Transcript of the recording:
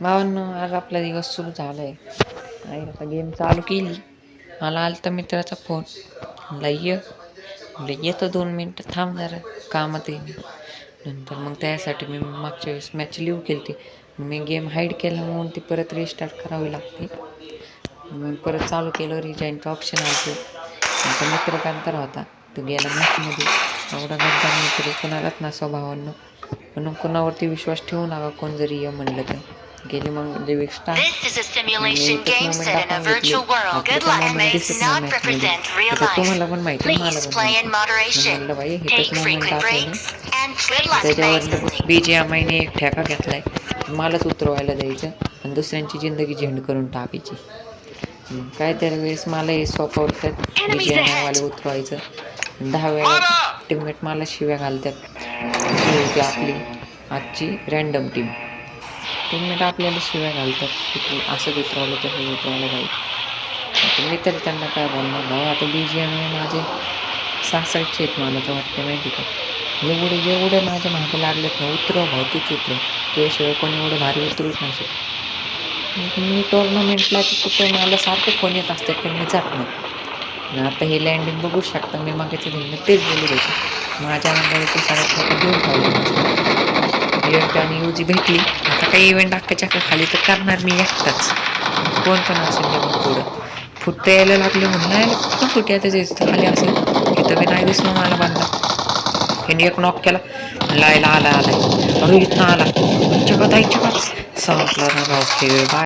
भावांनो आज आपला दिवस सुरू झाला आहे आई आता गेम चालू केली. मला आलं तर मित्राचा फोन म्हणला ये. येतो दोन मिनटं थांब जरा कामात येईल नंतर मग त्यासाठी मी मागच्या वेळेस मॅच लिव्ह केली ती मी गेम हाईड केला म्हणून ती परत रिस्टार्ट करावी लागते. मग परत चालू केलं रिजाईनचं ऑप्शन आलतो. आता मित्र कांतर होता. तो गेला मॅचमध्ये एवढा गद्दार मित्र कोणालाच नसा भावांनो. म्हणून कोणावरती विश्वास ठेवू नका. कोण जरी ये म्हणलं तर. गेली मग represent real तुम्हाला पण. माहिती मला Please पण माहिती. म्हणलं बाई. त्याच्यावर बी जी एक ठेका घेतलाय. मलाच उतरवायला द्यायचं आणि दुसऱ्यांची जिंदगी झेंड करून टाकायची. काय तर वेळेस मला हे सोपवतात. बी जी उतरवायचं. दहा वेळा टीममेट मला शिव्या घालतात. होती आपली आजची रँडम टीम टीममेट आपल्याला शिव्या घालतात. की तू असंच उतरवलं तर हे उतरवलं पाहिजे तुम्ही तरी त्यांना काय बोलणार भाऊ आता बी जी एम आय माझे सासरचे आहेत मला तर वाटते माहिती का? एवढे एवढे माझ्या मागे लागलेत ना उतरव भाऊ तूच उतरव. तुझ्याशिवाय कोणी एवढं भारी उतरूच नाही मी टोर्नामेंटला की मला सारखे फोन येत असतात पण मी जात नाही. आता हे लँडिंग बघू शकता मी मागेचं धीन तेच बोलू देतो माझ्या मंडळीचे सगळ्यात मोठं देऊन इव्हेंट आणि युजी भेटली आता काही इव्हेंट अक्काच्या खाली तर करणार मी एकटाच कोण पण असेल मग पुढं फुटतं यायला लागले म्हणून नाही कुठं फुटे आता जे खाली असेल इथं मी नाही दिसलो मला बांधला ह्याने एक नॉक केला लायला आला आला अरे इथनं आला जगात आहे जगात संपला ना भाऊ खेळ बाय